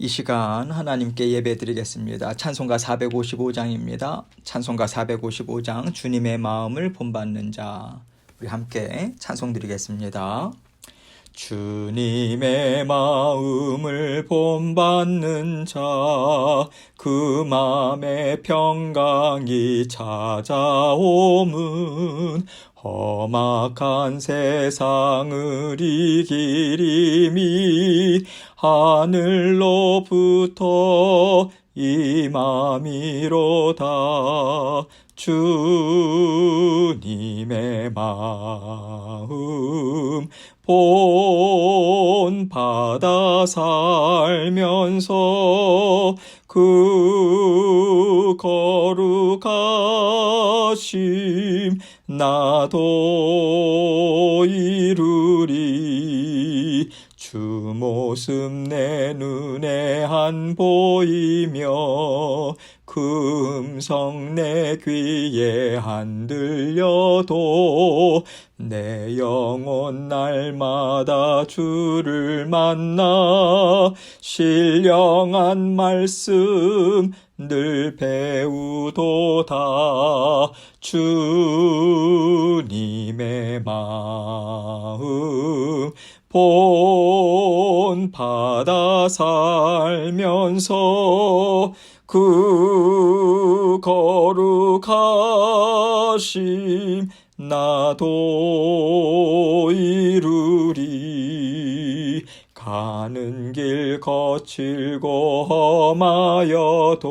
이 시간 하나님께 예배 드리겠습니다. 찬송가 455장입니다. 찬송가 455장 주님의 마음을 본받는 자. 우리 함께 찬송 드리겠습니다. 주님의 마음을 본받는 자, 그 마음의 평강이 찾아옴은 험악한 세상을 이기림이 하늘로부터 임함이로다. 주님의 마음 본받아 살면서 그 거룩하심 나도 이루리. 주 모습 내 눈에 안 보이며 그 음성 내 귀에 안 들려도 내 영혼 날마다 주를 만나 신령한 말씀 늘 배우도다. 주님의 마음 본 받아 살면서 그 험하여도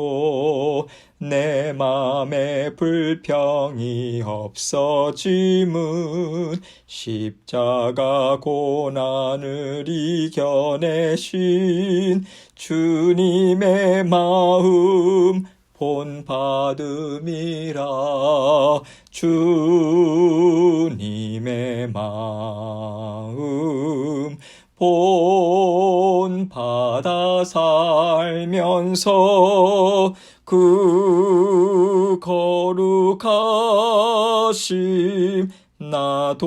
내 맘에 불평이 없어짐은 십자가 고난을 이겨내신 주님의 마음 본받음이라 주님의 마음 본받아 살면서 그 거룩하심 나도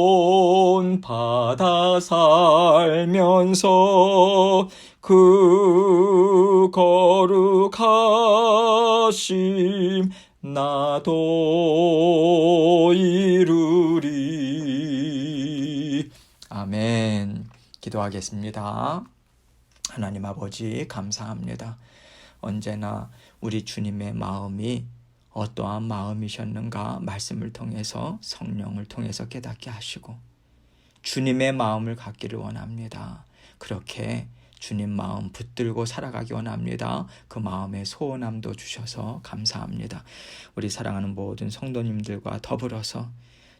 받아 살면서 그 거룩하심 나도 이루리. 아멘. 기도하겠습니다. 하나님 아버지 감사합니다. 언제나 우리 주님의 마음이 어떠한 마음이셨는가 말씀을 통해서 성령을 통해서 깨닫게 하시고 주님의 마음을 갖기를 원합니다. 그렇게 주님 마음 붙들고 살아가기 원합니다. 그 마음의 소원함도 주셔서 감사합니다. 우리 사랑하는 모든 성도님들과 더불어서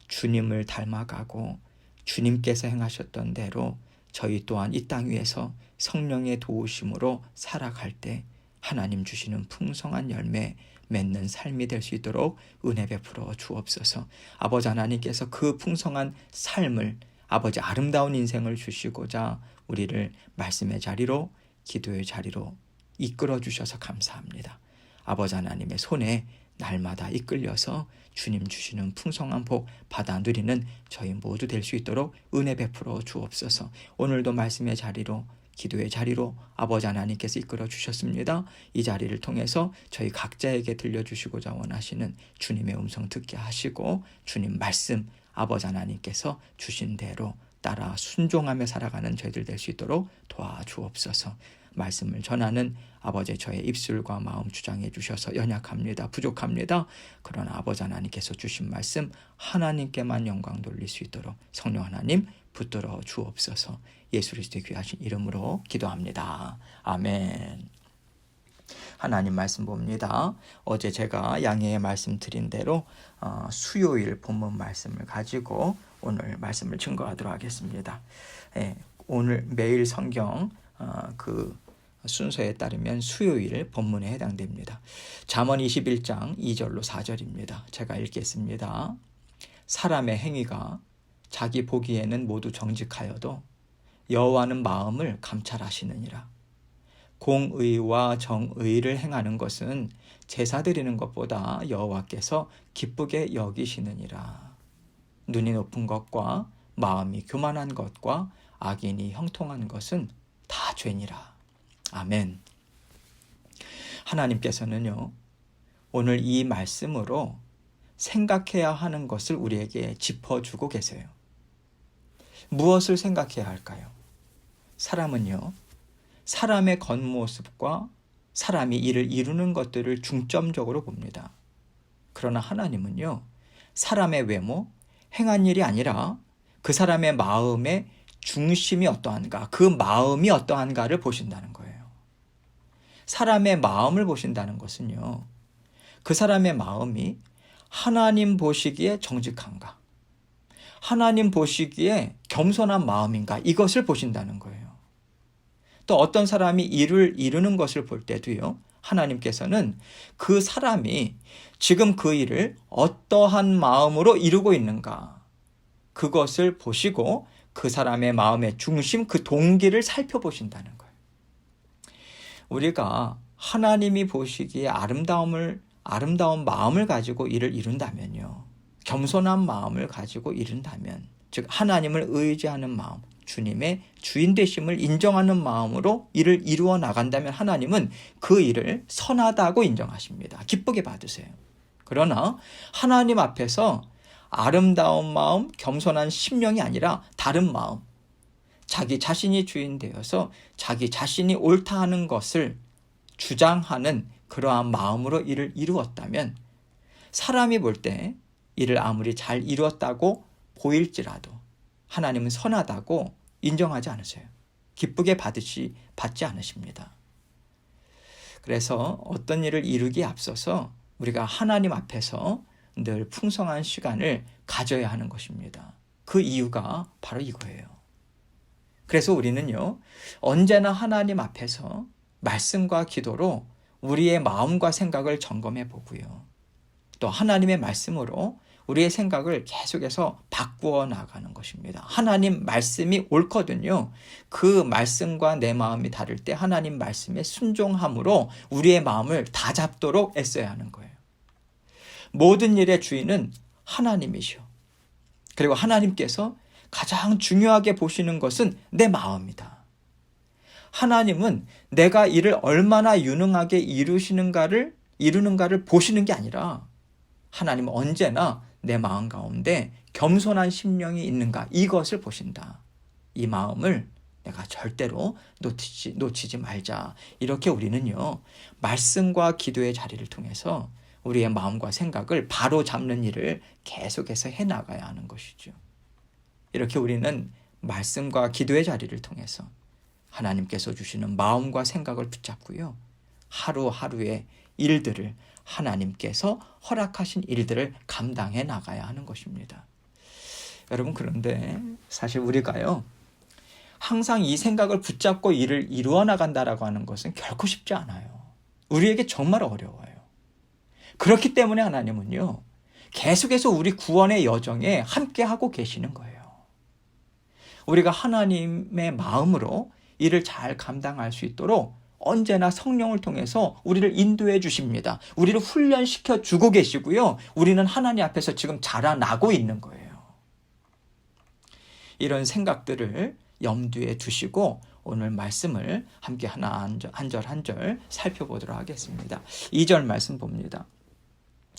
주님을 닮아가고 주님께서 행하셨던 대로 저희 또한 이 땅 위에서 성령의 도우심으로 살아갈 때 하나님 주시는 풍성한 열매 맺는 삶이 될 수 있도록 은혜 베풀어 주옵소서. 아버지 하나님께서 그 풍성한 삶을 아버지 아름다운 인생을 주시고자 우리를 말씀의 자리로 기도의 자리로 이끌어 주셔서 감사합니다. 아버지 하나님의 손에 날마다 이끌려서 주님 주시는 풍성한 복 받아 누리는 저희 모두 될 수 있도록 은혜 베풀어 주옵소서. 오늘도 말씀의 자리로 기도의 자리로 아버지 하나님께서 이끌어 주셨습니다. 이 자리를 통해서 저희 각자에게 들려주시고자 원하시는 주님의 음성 듣게 하시고 주님 말씀 아버지 하나님께서 주신 대로 따라 순종하며 살아가는 저희들 될 수 있도록 도와주옵소서. 말씀을 전하는 아버지 저의 입술과 마음 주장해 주셔서 연약합니다. 부족합니다. 그러나 아버지 하나님께서 주신 말씀 하나님께만 영광 돌릴 수 있도록 성령 하나님 붙들어 주옵소서. 예수 그리스도의 귀하신 이름으로 기도합니다. 아멘. 하나님 말씀 봅니다. 어제 제가 양해의 말씀 드린 대로 어, 수요일 본문 말씀을 가지고 오늘 말씀을 증거하도록 하겠습니다. 예, 오늘 매일 성경 어, 그 순서에 따르면 수요일 본문에 해당됩니다. 잠언 21장 2절로 4절입니다. 제가 읽겠습니다. 사람의 행위가 자기 보기에는 모두 정직하여도 여호와는 마음을 감찰하시느니라. 공의와 정의를 행하는 것은 제사 드리는 것보다 여호와께서 기쁘게 여기시느니라. 눈이 높은 것과 마음이 교만한 것과 악인이 형통한 것은 다 죄니라. 아멘. 하나님께서는요, 오늘 이 말씀으로 생각해야 하는 것을 우리에게 짚어주고 계세요. 무엇을 생각해야 할까요? 사람은요, 사람의 겉모습과 사람이 이를 이루는 것들을 중점적으로 봅니다. 그러나 하나님은요, 사람의 외모, 행한 일이 아니라 그 사람의 마음의 중심이 어떠한가, 그 마음이 어떠한가를 보신다는 거예요. 사람의 마음을 보신다는 것은요, 그 사람의 마음이 하나님 보시기에 정직한가, 하나님 보시기에 겸손한 마음인가, 이것을 보신다는 거예요. 또 어떤 사람이 일을 이루는 것을 볼 때도요, 하나님께서는 그 사람이 지금 그 일을 어떠한 마음으로 이루고 있는가, 그것을 보시고 그 사람의 마음의 중심, 그 동기를 살펴보신다는 거예요. 우리가 하나님이 보시기에 아름다움을, 아름다운 마음을 가지고 일을 이룬다면요. 겸손한 마음을 가지고 이룬다면, 즉, 하나님을 의지하는 마음, 주님의 주인 되심을 인정하는 마음으로 일을 이루어 나간다면 하나님은 그 일을 선하다고 인정하십니다. 기쁘게 받으세요. 그러나 하나님 앞에서 아름다운 마음, 겸손한 심령이 아니라 다른 마음, 자기 자신이 주인 되어서 자기 자신이 옳다 하는 것을 주장하는 그러한 마음으로 일을 이루었다면 사람이 볼 때 일을 아무리 잘 이루었다고 보일지라도 하나님은 선하다고 인정하지 않으세요. 기쁘게 받으시, 받지 않으십니다. 그래서 어떤 일을 이루기에 앞서서 우리가 하나님 앞에서 늘 풍성한 시간을 가져야 하는 것입니다. 그 이유가 바로 이거예요. 그래서 우리는요, 언제나 하나님 앞에서 말씀과 기도로 우리의 마음과 생각을 점검해 보고요. 또 하나님의 말씀으로 우리의 생각을 계속해서 바꾸어 나가는 것입니다. 하나님 말씀이 옳거든요. 그 말씀과 내 마음이 다를 때 하나님 말씀에 순종함으로 우리의 마음을 다 잡도록 애써야 하는 거예요. 모든 일의 주인은 하나님이시오. 그리고 하나님께서 가장 중요하게 보시는 것은 내 마음이다. 하나님은 내가 이를 얼마나 유능하게 이루시는가를 이루는가를 보시는 게 아니라 하나님은 언제나 내 마음 가운데 겸손한 심령이 있는가 이것을 보신다. 이 마음을 내가 절대로 놓치지, 놓치지 말자. 이렇게 우리는요, 말씀과 기도의 자리를 통해서 우리의 마음과 생각을 바로 잡는 일을 계속해서 해 나가야 하는 것이죠. 이렇게 우리는 말씀과 기도의 자리를 통해서 하나님께서 주시는 마음과 생각을 붙잡고요. 하루하루의 일들을 하나님께서 허락하신 일들을 감당해 나가야 하는 것입니다. 여러분, 그런데 사실 우리가요, 항상 이 생각을 붙잡고 일을 이루어 나간다라고 하는 것은 결코 쉽지 않아요. 우리에게 정말 어려워요. 그렇기 때문에 하나님은요, 계속해서 우리 구원의 여정에 함께 하고 계시는 거예요. 우리가 하나님의 마음으로 일을 잘 감당할 수 있도록 언제나 성령을 통해서 우리를 인도해 주십니다. 우리를 훈련시켜 주고 계시고요. 우리는 하나님 앞에서 지금 자라나고 있는 거예요. 이런 생각들을 염두에 두시고 오늘 말씀을 함께 하나 한절 한절 살펴보도록 하겠습니다. 2절 말씀 봅니다.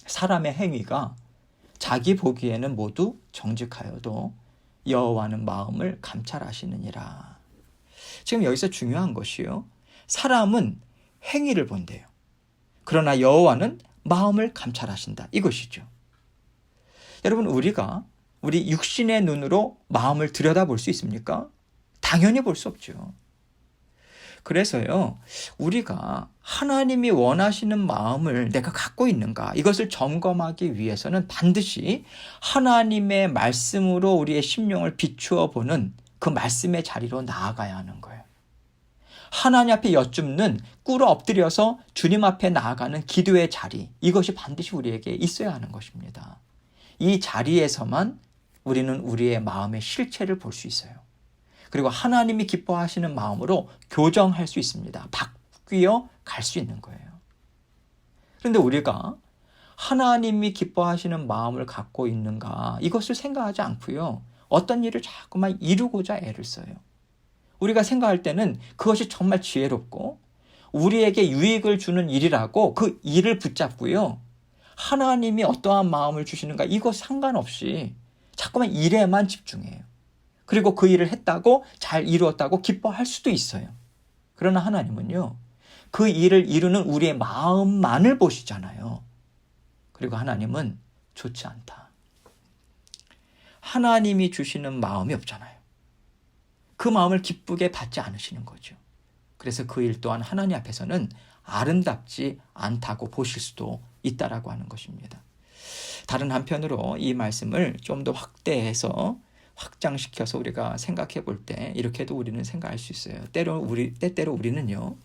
사람의 행위가 자기 보기에는 모두 정직하여도 여호와는 마음을 감찰하시느니라. 지금 여기서 중요한 것이요. 사람은 행위를 본대요. 그러나 여호와는 마음을 감찰하신다. 이것이죠. 여러분 우리가 우리 육신의 눈으로 마음을 들여다볼 수 있습니까? 당연히 볼 수 없죠. 그래서요, 우리가 하나님이 원하시는 마음을 내가 갖고 있는가, 이것을 점검하기 위해서는 반드시 하나님의 말씀으로 우리의 심령을 비추어 보는 그 말씀의 자리로 나아가야 하는 거예요. 하나님 앞에 여쭙는 꿇어 엎드려서 주님 앞에 나아가는 기도의 자리, 이것이 반드시 우리에게 있어야 하는 것입니다. 이 자리에서만 우리는 우리의 마음의 실체를 볼 수 있어요. 그리고 하나님이 기뻐하시는 마음으로 교정할 수 있습니다. 바뀌어 갈 수 있는 거예요. 그런데 우리가 하나님이 기뻐하시는 마음을 갖고 있는가 이것을 생각하지 않고요. 어떤 일을 자꾸만 이루고자 애를 써요. 우리가 생각할 때는 그것이 정말 지혜롭고 우리에게 유익을 주는 일이라고 그 일을 붙잡고요. 하나님이 어떠한 마음을 주시는가 이거 상관없이 자꾸만 일에만 집중해요. 그리고 그 일을 했다고 잘 이루었다고 기뻐할 수도 있어요. 그러나 하나님은요. 그 일을 이루는 우리의 마음만을 보시잖아요. 그리고 하나님은 좋지 않다. 하나님이 주시는 마음이 없잖아요. 그 마음을 기쁘게 받지 않으시는 거죠. 그래서 그 일 또한 하나님 앞에서는 아름답지 않다고 보실 수도 있다라고 하는 것입니다. 다른 한편으로 이 말씀을 좀 더 확대해서 확장시켜서 우리가 생각해 볼 때 이렇게도 우리는 생각할 수 있어요. 때로 우리 때때로 우리는요.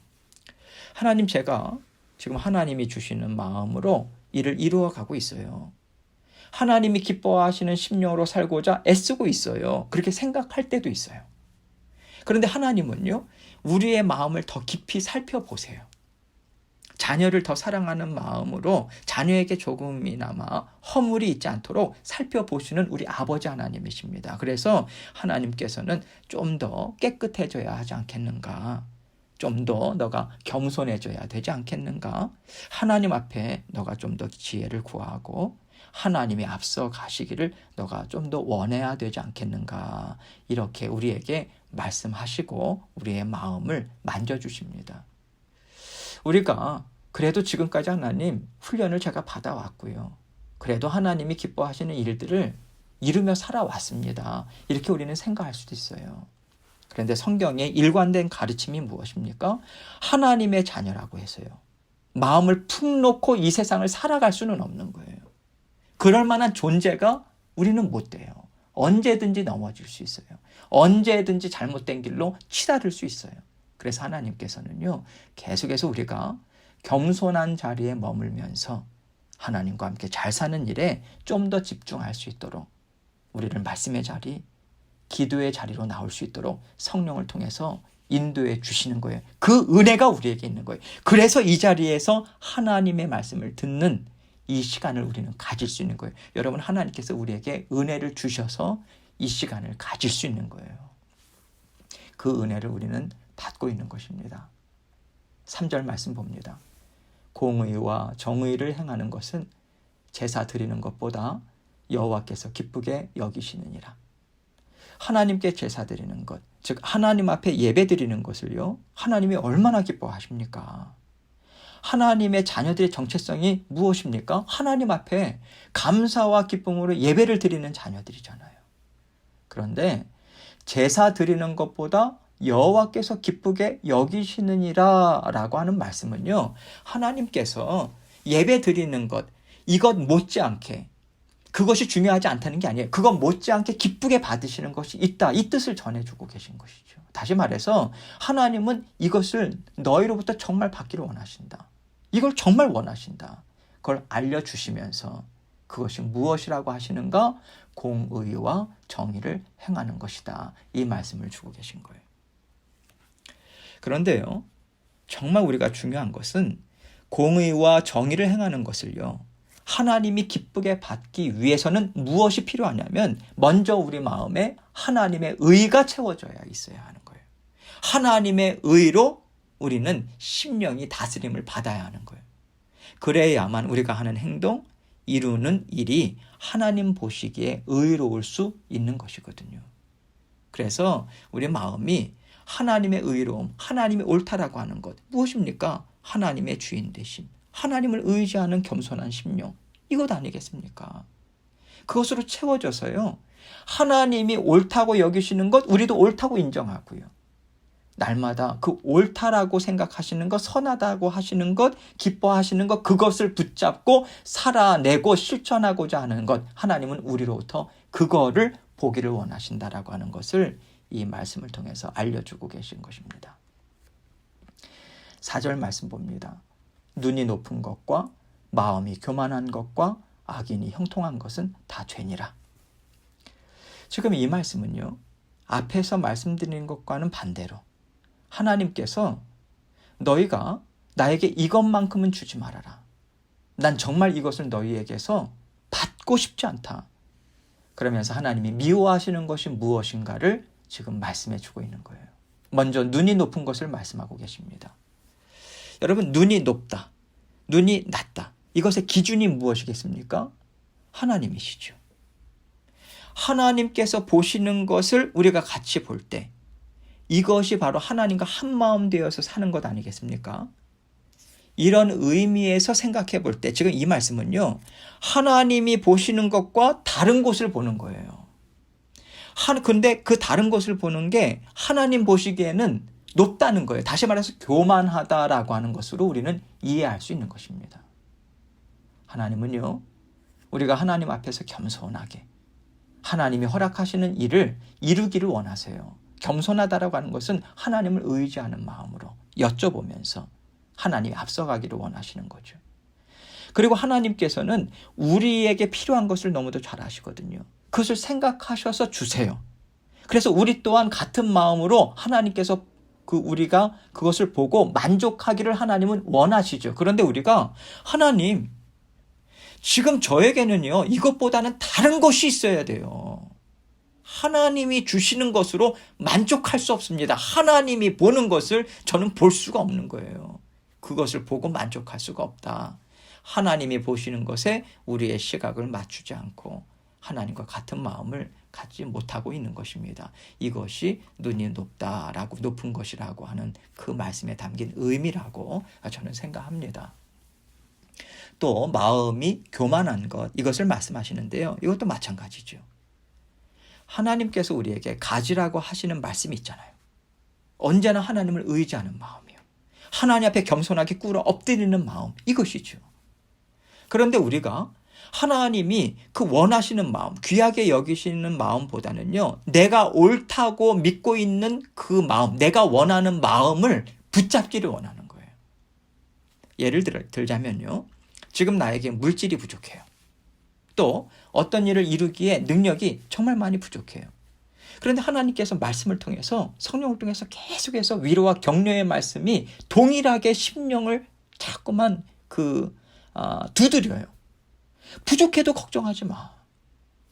하나님 제가 지금 하나님이 주시는 마음으로 일을 이루어 가고 있어요. 하나님이 기뻐하시는 심령으로 살고자 애쓰고 있어요. 그렇게 생각할 때도 있어요. 그런데 하나님은요, 우리의 마음을 더 깊이 살펴보세요. 자녀를 더 사랑하는 마음으로 자녀에게 조금이나마 허물이 있지 않도록 살펴보시는 우리 아버지 하나님이십니다. 그래서 하나님께서는 좀 더 깨끗해져야 하지 않겠는가? 좀 더 너가 겸손해져야 되지 않겠는가? 하나님 앞에 너가 좀 더 지혜를 구하고 하나님이 앞서 가시기를 너가 좀 더 원해야 되지 않겠는가? 이렇게 우리에게 말씀하시고 우리의 마음을 만져주십니다. 우리가 그래도 지금까지 하나님 훈련을 제가 받아왔고요. 그래도 하나님이 기뻐하시는 일들을 이루며 살아왔습니다. 이렇게 우리는 생각할 수도 있어요. 그런데 성경의 일관된 가르침이 무엇입니까? 하나님의 자녀라고 해서요. 마음을 푹 놓고 이 세상을 살아갈 수는 없는 거예요. 그럴 만한 존재가 우리는 못 돼요. 언제든지 넘어질 수 있어요. 언제든지 잘못된 길로 치달을 수 있어요. 그래서 하나님께서는요, 계속해서 우리가 겸손한 자리에 머물면서 하나님과 함께 잘 사는 일에 좀 더 집중할 수 있도록 우리를 말씀의 자리, 기도의 자리로 나올 수 있도록 성령을 통해서 인도해 주시는 거예요. 그 은혜가 우리에게 있는 거예요. 그래서 이 자리에서 하나님의 말씀을 듣는 이 시간을 우리는 가질 수 있는 거예요. 여러분, 하나님께서 우리에게 은혜를 주셔서 이 시간을 가질 수 있는 거예요. 그 은혜를 우리는 받고 있는 것입니다. 3절 말씀 봅니다. 공의와 정의를 행하는 것은 제사 드리는 것보다 여호와께서 기쁘게 여기시느니라. 하나님께 제사 드리는 것, 즉 하나님 앞에 예배 드리는 것을요. 하나님이 얼마나 기뻐하십니까? 하나님의 자녀들의 정체성이 무엇입니까? 하나님 앞에 감사와 기쁨으로 예배를 드리는 자녀들이잖아요. 그런데 제사 드리는 것보다 여호와께서 기쁘게 여기시느니라라고 하는 말씀은요. 하나님께서 예배 드리는 것 이것 못지않게 그것이 중요하지 않다는 게 아니에요. 그것 못지않게 기쁘게 받으시는 것이 있다. 이 뜻을 전해주고 계신 것이죠. 다시 말해서 하나님은 이것을 너희로부터 정말 받기를 원하신다. 이걸 정말 원하신다. 그걸 알려주시면서 그것이 무엇이라고 하시는가? 공의와 정의를 행하는 것이다. 이 말씀을 주고 계신 거예요. 그런데요, 정말 우리가 중요한 것은 공의와 정의를 행하는 것을요, 하나님이 기쁘게 받기 위해서는 무엇이 필요하냐면, 먼저 우리 마음에 하나님의 의가 채워져야 있어야 하는 거예요. 하나님의 의로 우리는 심령이 다스림을 받아야 하는 거예요. 그래야만 우리가 하는 행동, 이루는 일이 하나님 보시기에 의로울 수 있는 것이거든요. 그래서 우리 마음이 하나님의 의로움, 하나님의 옳다라고 하는 것 무엇입니까? 하나님의 주인 되심, 하나님을 의지하는 겸손한 심령 이것 아니겠습니까? 그것으로 채워져서요. 하나님이 옳다고 여기시는 것 우리도 옳다고 인정하고요. 날마다 그 옳다라고 생각하시는 것, 선하다고 하시는 것, 기뻐하시는 것, 그것을 붙잡고 살아내고 실천하고자 하는 것, 하나님은 우리로부터 그거를 보기를 원하신다라고 하는 것을 이 말씀을 통해서 알려주고 계신 것입니다. 4절 말씀 봅니다. 눈이 높은 것과 마음이 교만한 것과 악인이 형통한 것은 다 죄니라. 지금 이 말씀은요, 앞에서 말씀드린 것과는 반대로 하나님께서 너희가 나에게 이것만큼은 주지 말아라. 난 정말 이것을 너희에게서 받고 싶지 않다. 그러면서 하나님이 미워하시는 것이 무엇인가를 지금 말씀해 주고 있는 거예요. 먼저 눈이 높은 것을 말씀하고 계십니다. 여러분, 눈이 높다. 눈이 낮다. 이것의 기준이 무엇이겠습니까? 하나님이시죠. 하나님께서 보시는 것을 우리가 같이 볼 때, 이것이 바로 하나님과 한 마음 되어서 사는 것 아니겠습니까? 이런 의미에서 생각해 볼 때, 지금 이 말씀은요, 하나님이 보시는 것과 다른 곳을 보는 거예요. 한, 근데 그 다른 곳을 보는 게 하나님 보시기에는 높다는 거예요. 다시 말해서 교만하다라고 하는 것으로 우리는 이해할 수 있는 것입니다. 하나님은요, 우리가 하나님 앞에서 겸손하게 하나님이 허락하시는 일을 이루기를 원하세요. 겸손하다라고 하는 것은 하나님을 의지하는 마음으로 여쭤보면서 하나님이 앞서가기를 원하시는 거죠. 그리고 하나님께서는 우리에게 필요한 것을 너무도 잘 아시거든요. 그것을 생각하셔서 주세요. 그래서 우리 또한 같은 마음으로 하나님께서 그 우리가 그것을 보고 만족하기를 하나님은 원하시죠. 그런데 우리가 하나님 지금 저에게는요 이것보다는 다른 것이 있어야 돼요. 하나님이 주시는 것으로 만족할 수 없습니다. 하나님이 보는 것을 저는 볼 수가 없는 거예요. 그것을 보고 만족할 수가 없다. 하나님이 보시는 것에 우리의 시각을 맞추지 않고 하나님과 같은 마음을 갖지 못하고 있는 것입니다. 이것이 눈이 높다라고 높은 것이라고 하는 그 말씀에 담긴 의미라고 저는 생각합니다. 또 마음이 교만한 것 이것을 말씀하시는데요. 이것도 마찬가지죠. 하나님께서 우리에게 가지라고 하시는 말씀이 있잖아요. 언제나 하나님을 의지하는 마음이요. 하나님 앞에 겸손하게 꿇어 엎드리는 마음 이것이죠. 그런데 우리가 하나님이 그 원하시는 마음, 귀하게 여기시는 마음보다는요, 내가 옳다고 믿고 있는 그 마음, 내가 원하는 마음을 붙잡기를 원하는 거예요. 예를 들, 들자면요, 지금 나에게 물질이 부족해요. 또 어떤 일을 이루기에 능력이 정말 많이 부족해요. 그런데 하나님께서 말씀을 통해서 성령을 통해서 계속해서 위로와 격려의 말씀이 동일하게 심령을 자꾸만 그 아, 두드려요. 부족해도 걱정하지 마.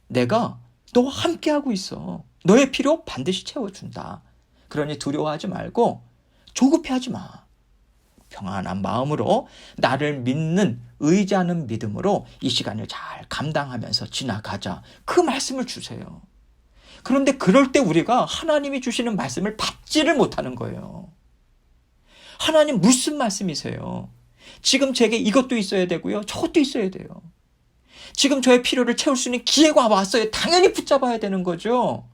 내가 너와 함께하고 있어. 너의 필요 반드시 채워준다. 그러니 두려워하지 말고 조급해하지 마. 평안한 마음으로 나를 믿는 의지하는 믿음으로 이 시간을 잘 감당하면서 지나가자. 그 말씀을 주세요. 그런데 그럴 때 우리가 하나님이 주시는 말씀을 받지를 못하는 거예요. 하나님 무슨 말씀이세요? 지금 제게 이것도 있어야 되고요. 저것도 있어야 돼요. 지금 저의 필요를 채울 수 있는 기회가 왔어요. 당연히 붙잡아야 되는 거죠.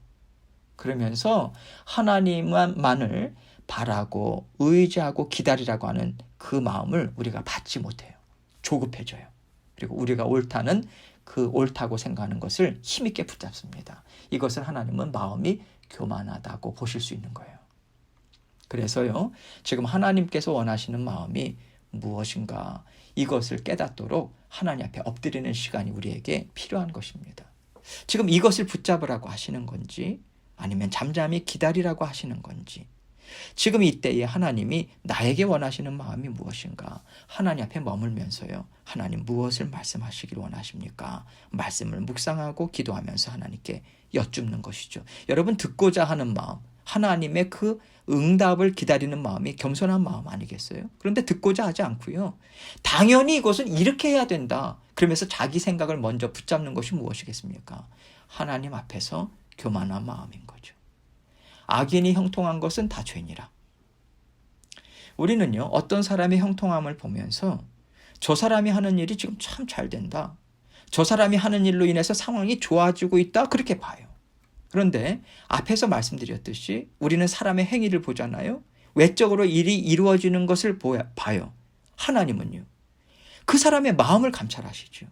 그러면서 하나님만을 바라고 의지하고 기다리라고 하는 그 마음을 우리가 받지 못해요. 조급해져요. 그리고 우리가 옳다는 그 옳다고 생각하는 것을 힘있게 붙잡습니다. 이것을 하나님은 마음이 교만하다고 보실 수 있는 거예요. 그래서요, 지금 하나님께서 원하시는 마음이 무엇인가 이것을 깨닫도록 하나님 앞에 엎드리는 시간이 우리에게 필요한 것입니다. 지금 이것을 붙잡으라고 하시는 건지 아니면 잠잠히 기다리라고 하시는 건지 지금 이때에 하나님이 나에게 원하시는 마음이 무엇인가 하나님 앞에 머물면서요 하나님 무엇을 말씀하시길 원하십니까 말씀을 묵상하고 기도하면서 하나님께 여쭙는 것이죠 여러분 듣고자 하는 마음 하나님의 그 응답을 기다리는 마음이 겸손한 마음 아니겠어요? 그런데 듣고자 하지 않고요. 당연히 이것은 이렇게 해야 된다. 그러면서 자기 생각을 먼저 붙잡는 것이 무엇이겠습니까? 하나님 앞에서 교만한 마음인 거죠. 악인이 형통한 것은 다 죄니라. 우리는요, 어떤 사람의 형통함을 보면서 저 사람이 하는 일이 지금 참 잘 된다. 저 사람이 하는 일로 인해서 상황이 좋아지고 있다. 그렇게 봐요. 그런데 앞에서 말씀드렸듯이 우리는 사람의 행위를 보잖아요. 외적으로 일이 이루어지는 것을 봐요. 하나님은요. 그 사람의 마음을 감찰하시죠.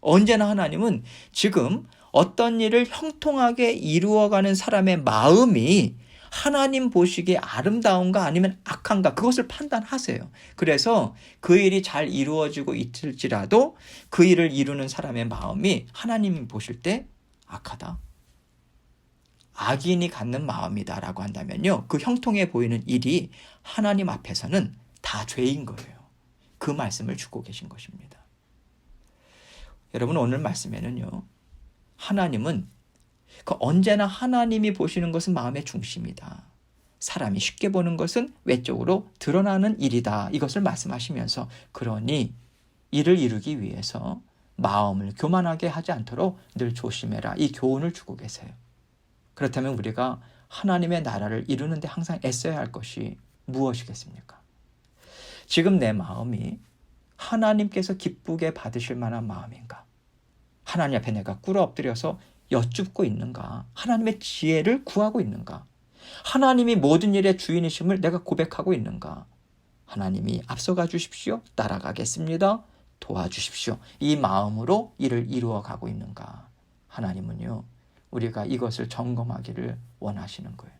언제나 하나님은 지금 어떤 일을 형통하게 이루어가는 사람의 마음이 하나님 보시기에 아름다운가 아니면 악한가 그것을 판단하세요. 그래서 그 일이 잘 이루어지고 있을지라도 그 일을 이루는 사람의 마음이 하나님 보실 때 악하다. 악인이 갖는 마음이다라고 한다면요. 그 형통해 보이는 일이 하나님 앞에서는 다 죄인 거예요. 그 말씀을 주고 계신 것입니다. 여러분 오늘 말씀에는요. 하나님은 그 언제나 하나님이 보시는 것은 마음의 중심이다. 사람이 쉽게 보는 것은 외적으로 드러나는 일이다. 이것을 말씀하시면서 그러니 이를 이루기 위해서 마음을 교만하게 하지 않도록 늘 조심해라. 이 교훈을 주고 계세요. 그렇다면 우리가 하나님의 나라를 이루는데 항상 애써야 할 것이 무엇이겠습니까? 지금 내 마음이 하나님께서 기쁘게 받으실 만한 마음인가? 하나님 앞에 내가 꿇어 엎드려서 여쭙고 있는가? 하나님의 지혜를 구하고 있는가? 하나님이 모든 일의 주인이심을 내가 고백하고 있는가? 하나님이 앞서가 주십시오. 따라가겠습니다. 도와주십시오. 이 마음으로 일을 이루어 가고 있는가? 하나님은요, 우리가 이것을 점검하기를 원하시는 거예요.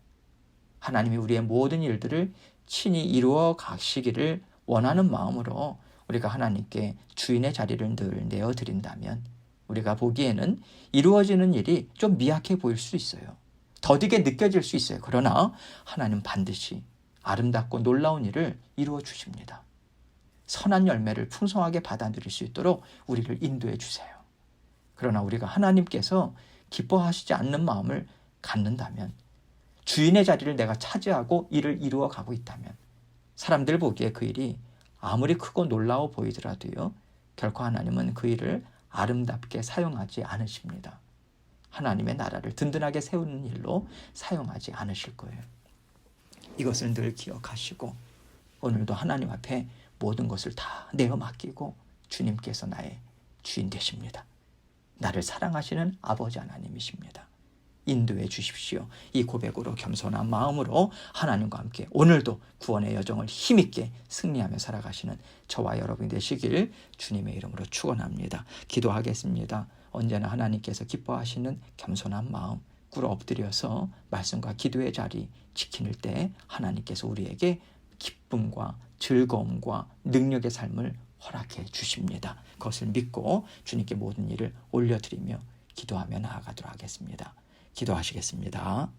하나님이 우리의 모든 일들을 친히 이루어 가시기를 원하는 마음으로 우리가 하나님께 주인의 자리를 늘 내어 드린다면 우리가 보기에는 이루어지는 일이 좀 미약해 보일 수 있어요. 더디게 느껴질 수 있어요. 그러나 하나님 반드시 아름답고 놀라운 일을 이루어 주십니다. 선한 열매를 풍성하게 받아 들일 수 있도록 우리를 인도해 주세요. 그러나 우리가 하나님께서 기뻐하시지 않는 마음을 갖는다면 주인의 자리를 내가 차지하고 일을 이루어 가고 있다면 사람들 보기에 그 일이 아무리 크고 놀라워 보이더라도요. 결코 하나님은 그 일을 아름답게 사용하지 않으십니다. 하나님의 나라를 든든하게 세우는 일로 사용하지 않으실 거예요. 이것을 늘 기억하시고 오늘도 하나님 앞에 모든 것을 다 내어 맡기고 주님께서 나의 주인 되십니다. 나를 사랑하시는 아버지 하나님이십니다. 인도해 주십시오. 이 고백으로 겸손한 마음으로 하나님과 함께 오늘도 구원의 여정을 힘있게 승리하며 살아가시는 저와 여러분이 되시길 주님의 이름으로 축원합니다. 기도하겠습니다. 언제나 하나님께서 기뻐하시는 겸손한 마음 꿇어 엎드려서 말씀과 기도의 자리 지키는 때 하나님께서 우리에게 기쁨과 즐거움과 능력의 삶을 허락해 주십니다. 그것을 믿고 주님께 모든 일을 올려드리며 기도하며 나아가도록 하겠습니다. 기도하시겠습니다.